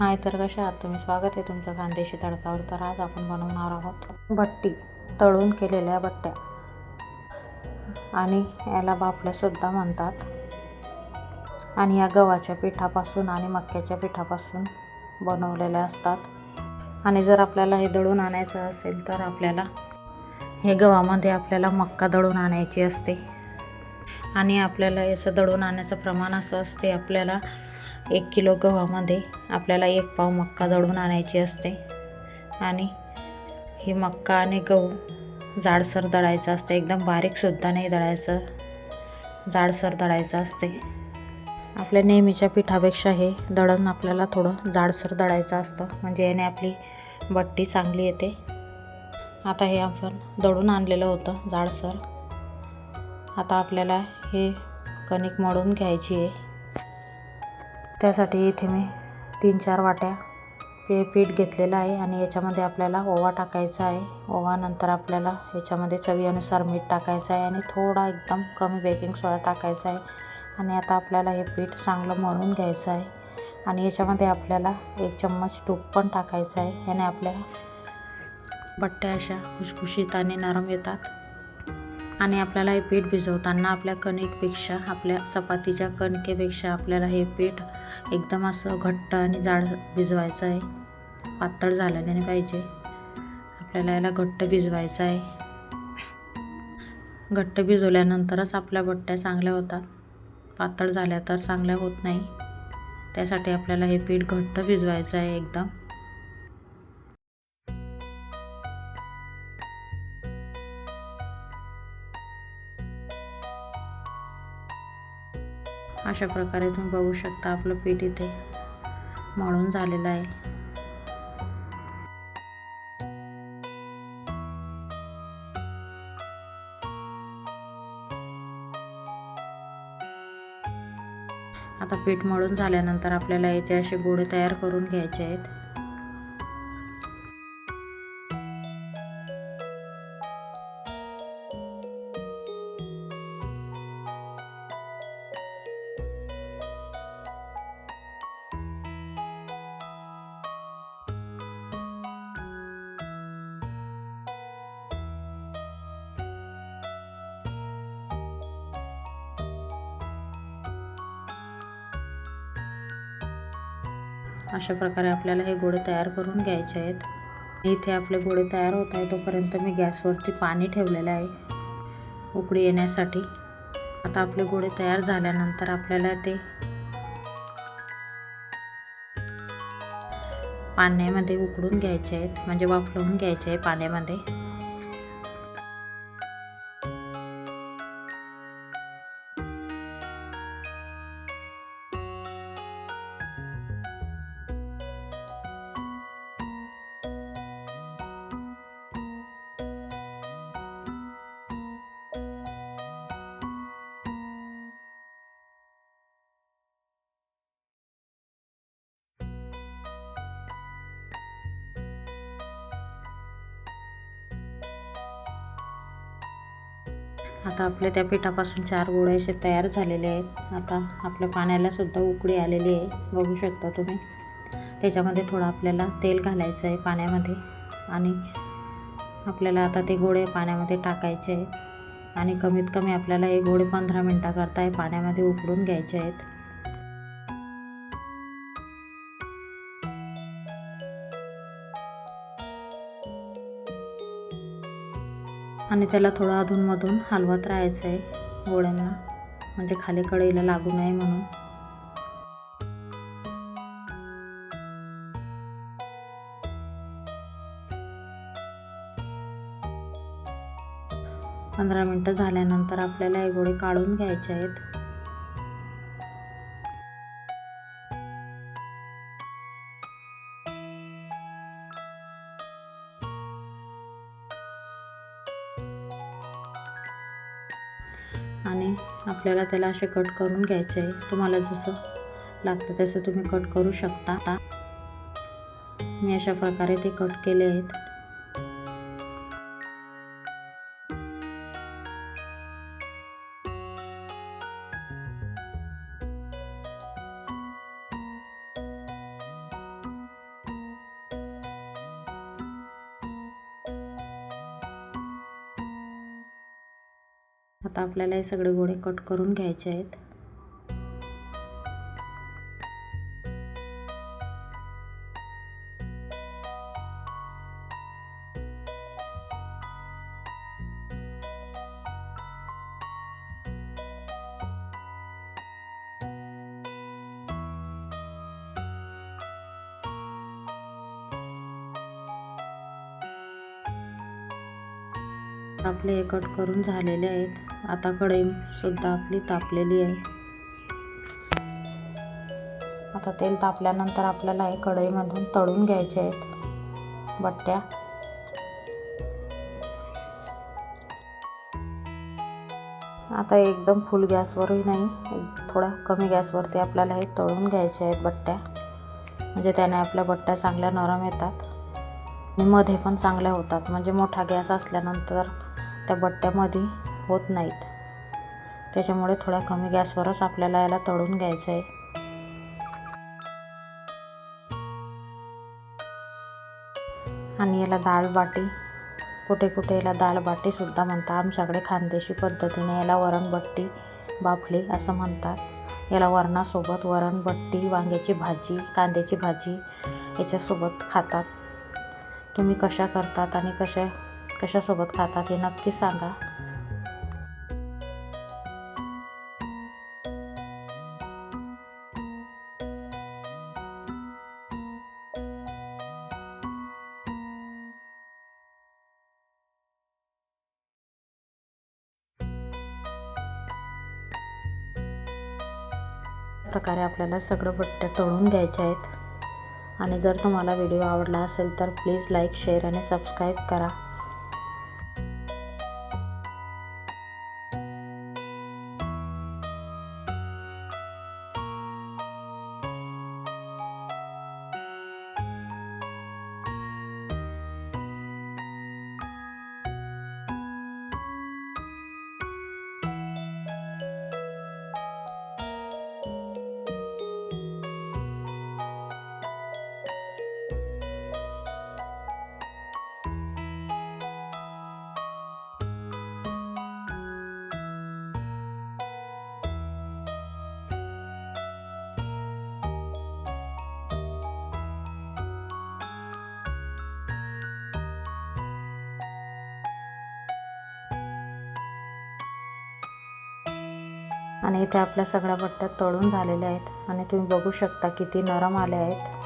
हाय तर कशा आहात तुम्ही स्वागत आहे तुमचं खानदेशी तडकावर. तर आज आपण बनवणार आहोत भट्टी तळून केलेल्या बट्ट्या. आणि याला बापल्यासुद्धा म्हणतात. आणि या गव्हाच्या पिठापासून आणि मक्याच्या पिठापासून बनवलेल्या असतात. आणि जर आपल्याला हे दळून आणायचं असेल तर आपल्याला हे गव्हामध्ये आपल्याला मक्का दळून आणायची असते. आणि आपल्याला याचं दळून आणण्याचं प्रमाण असं असते आपल्याला एक किलो गव्हामध्ये आपल्याला एक पाव मक्का दळून आणायची असते. आणि ही मक्का आणि गहू जाडसर दळायचं असते. एकदम बारीकसुद्धा नाही दळायचं. जाडसर दळायचं असते. आपल्या नेहमीच्या पिठापेक्षा हे दळण आपल्याला थोडं जाडसर दळायचं असतं. म्हणजे याने आपली बट्टी चांगली येते. आता हे आपण दळून आणलेलं होतं जाडसर. आता आपल्याला हे कणिक मळून घ्यायची आहे. त्यासाठी इथे मी तीन चार वाट्या पे पीठ घेतलेलं आहे आणि याच्यामध्ये आपल्याला ओवा टाकायचा आहे. ओवा नंतर आपल्याला याच्यामध्ये चवीनुसार मीठ टाकायचं आहे आणि थोडा एकदम कमी बेकिंग सोडा टाकायचा आहे. आणि आता आपल्याला हे पीठ चांगलं मळून घ्यायचं आहे. आणि याच्यामध्ये आपल्याला एक चम्मच तूप पण टाकायचं आहे. याने आपल्या बट्ट्या अशा खुशखुशीत आणि नरम येतात. आणि आपल्याला हे पीठ भिजवताना आपल्या कणिकपेक्षा आपल्या चपातीच्या कणकेपेक्षा आपल्याला हे पीठ एकदम असं घट्ट आणि जाड भिजवायचं आहे. पातळ झालेलं नाही पाहिजे. आपल्याला याला घट्ट भिजवायचं आहे. घट्ट भिजवल्यानंतरच आपल्या बट्ट्या चांगल्या होतात. पातळ झाल्या तर चांगल्या होत नाही. त्यासाठी आपल्याला हे पीठ घट्ट भिजवायचं आहे एकदम. अशा प्रकारे तुम्ही बघू शकता आपलं पीठ इथे मळून झालेलं आहे. आता पीठ मळून झाल्यानंतर आपल्याला याचे असे गोळे तयार करून घ्यायचे आहेत. अशा प्रकारे आपल्याला हे गोळे तयार करून घ्यायचे आहेत. इथे आपले गोळे तयार होत आहे तोपर्यंत मी गॅसवरती पाणी ठेवलेलं आहे. उकळी येण्यासाठी. आता आपले गोळे तयार झाल्यानंतर आपल्याला ते पाण्यामध्ये उकडून घ्यायचे आहेत म्हणजे वाफलवून घ्यायचे आहे पाण्यामध्ये. आता आपल्या त्या पिठापासून चार गोळे असे तयार झालेले आहेत. आता आपल्या पाण्यालासुद्धा उकळी आलेली आहे. बघू शकता तुम्ही. त्याच्यामध्ये थोडं आपल्याला तेल घालायचं आहे पाण्यामध्ये. आणि आपल्याला आता ते गोळे पाण्यामध्ये टाकायचे आहेत. आणि कमीत कमी आपल्याला हे गोळे पंधरा मिनटाकरता हे पाण्यामध्ये उकडून घ्यायचे आहेत. आणि त्याला थोडं अधूनमधून हलवत राहायचं आहे गोळ्यांना. म्हणजे खाली कढईला लागू नये म्हणून. पंधरा मिनटं झाल्यानंतर आपल्याला हे गोळे काढून घ्यायचे आहेत. आणि आपल्याला त्याला असे कट करून घ्यायचे आहे. तुम्हाला जसं लागतं तसं तुम्ही कट करू शकता. मी अशा प्रकारे ते कट केले आहेत. आता आपल्याला हे सगळे गोळे कट करून घ्यायचे आहेत. आपले हे कट करून झालेले आहेत. आता कढईसुद्धा आपली तापलेली आहे. आता तेल तापल्यानंतर आपल्याला हे कढईमधून तळून घ्यायचे आहेत. बट्ट्या. आता एकदम फुल गॅसवरही नाही थोड्या कमी गॅसवरती आपल्याला हे तळून घ्यायचे आहेत बट्ट्या. म्हणजे त्याने आपल्या बट्ट्या चांगल्या नरम येतात. आणि मध्ये पण चांगल्या होतात. म्हणजे मोठा गॅस असल्यानंतर त्या बट्ट्यामध्ये होत नाहीत. त्याच्यामुळे थोड्या कमी गॅसवरच आपल्याला याला तळून घ्यायचं आहे आणि याला डाळ बाटी कुठे कुठे याला डाळ बाटीसुद्धा म्हणतात. आमच्याकडे खानदेशी पद्धतीने याला वरणबट्टी बाफली असं म्हणतात. याला वरणासोबत वरणबट्टी वांग्याची भाजी कांद्याची भाजी याच्यासोबत खातात. तुम्ही कशा करतात आणि कशा कशासोबत खातात हे नक्की सांगा. प्रकारे आपल्याला सगळं बट्ट्या तळून घ्यायच्या आहेत. आणि जर तुम्हाला व्हिडिओ आवडला असेल तर प्लीज लाईक शेअर आणि सबस्क्राईब करा. आणि इथे आपल्या सगळ्या बट्ट्या तळून झालेल्या आहेत. आणि तुम्ही बघू शकता किती नरम आल्या आहेत.